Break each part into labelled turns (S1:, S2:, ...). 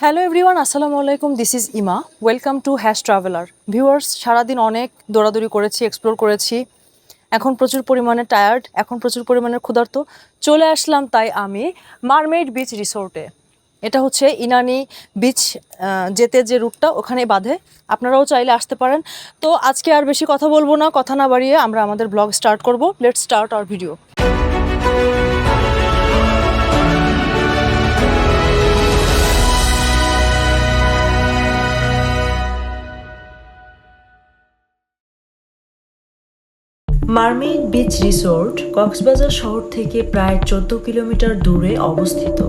S1: Hello everyone আসসালামু আলাইকুম this is Ima welcome to Hash Traveller viewers সারাদিন অনেক দৌড়াদৌড়ি করেছি এক্সপ্লোর করেছি। এখন প্রচুর পরিমাণে টায়ার্ড এখন প্রচুর পরিমাণে ক্ষুধার্ত। চলে আসলাম তাই আমি মারমেড বিচ রিসোর্টে এটা হচ্ছে ইনানি বিচ যেতে যে রুটটা ওখানে বাঁধে। আপনারাও চাইলে আসতে পারেন। তো আজকে আর বেশি কথা বলব না, কথা না বাড়িয়ে আমরা আমাদের ব্লগ স্টার্ট করব। Let's start our video mermaid beach resort Cox's Bazar শহর থেকে প্রায় চোদ্দ কিলোমিটার দূরে অবস্থিত।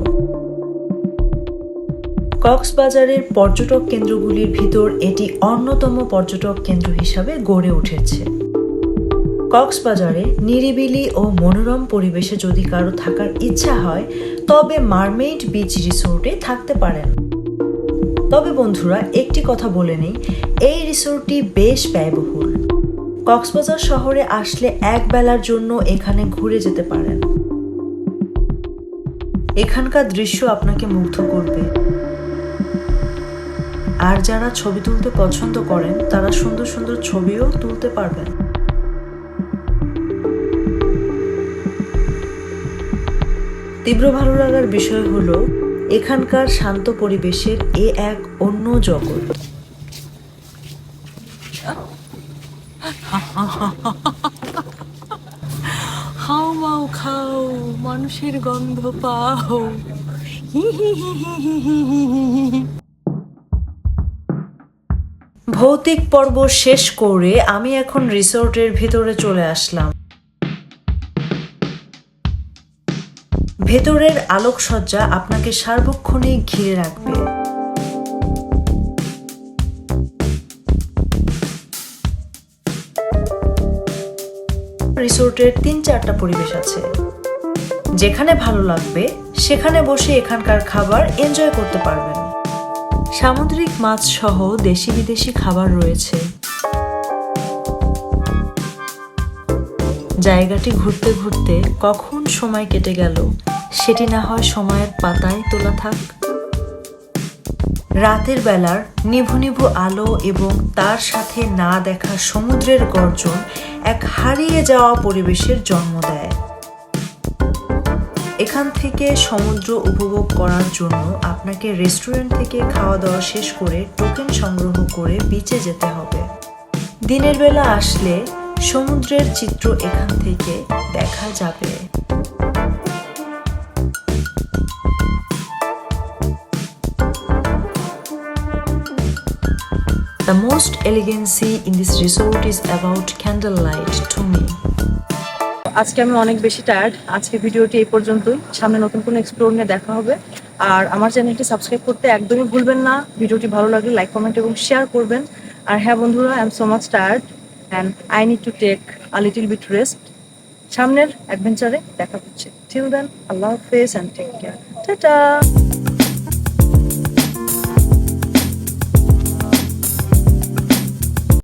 S1: কক্সবাজারের পর্যটক কেন্দ্রগুলির ভিতর এটি অন্যতম পর্যটক কেন্দ্র হিসাবে গড়ে উঠেছে। কক্সবাজারে নিরিবিলি ও মনোরম পরিবেশে যদি কারও থাকার ইচ্ছা হয়, তবে মারমেইড বিচ রিসোর্টে থাকতে পারেন। তবে বন্ধুরা, একটি কথা বলে নেই, এই রিসোর্টটি বেশ ব্যয়বহুল। কক্সবাজার শহরে আসলে এক বেলার জন্য এখানে ঘুরে যেতে পারেন। এখানকার দৃশ্য আপনাকে মুগ্ধ করবে। আর যারা ছবি তুলতে পছন্দ করেন, তারা সুন্দর সুন্দর ছবিও তুলতে পারবেন। তীব্র ভালো লাগার বিষয় হলো, এখানকার শান্ত পরিবেশের এ এক অন্য জগৎ। খাও, মানুষের গন্ধ পাও। ভৌতিক পর্ব শেষ করে আমি এখন রিসোর্টের ভিতরে চলে আসলাম। ভেতরের আলোকসজ্জা আপনাকে সার্বক্ষণিক ঘিরে রাখবে। রিসোর্টের তিন চারটা পরিবেশ আছে। যেখানে ভালো লাগবে, সেখানে বসে এখানকার খাবার এনজয় করতে পারবেন। সামুদ্রিক মাছ সহ দেশি বিদেশি খাবার রয়েছে। জায়গাটি ঘুরতে ঘুরতে কখন সময় কেটে গেল, সেটি না হয় সময়ের পাতায় তোলা থাক। রাতের বেলার নিভু নিভু আলো এবং তার সাথে না দেখা সমুদ্রের গর্জন এক হারিয়ে যাওয়া পরিবেশের জন্ম দেয়। এখান থেকে সমুদ্র উপভোগ করার জন্য আপনাকে রেস্টুরেন্ট থেকে খাওয়া দাওয়া শেষ করে টোকেন সংগ্রহ করে বিচে যেতে হবে। দিনের বেলা আসলে সমুদ্রের চিত্র এখান থেকে দেখা যাবে। The most elegancy in this resort is about candlelight to me. আজকে আমি অনেক বেশি টায়ার্ড আজকে ভিডিওটি এই পর্যন্তই। সামনে নতুন কোনো এক্সপ্লোর নিয়ে দেখা হবে। আর আমার চ্যানেলটি সাবস্ক্রাইব করতে একদমই ভুলবেন না। ভিডিওটি ভালো লাগলে লাইক কমেন্ট এবং শেয়ার করবেন। আর হ্যাঁ বন্ধুরা I am so much tired and I need to take a little bit rest সামনের অ্যাডভেঞ্চারে দেখা হচ্ছে। টিল দেন আল্লাহ হাফেজ অ্যান্ড টেক কেয়ার টাটা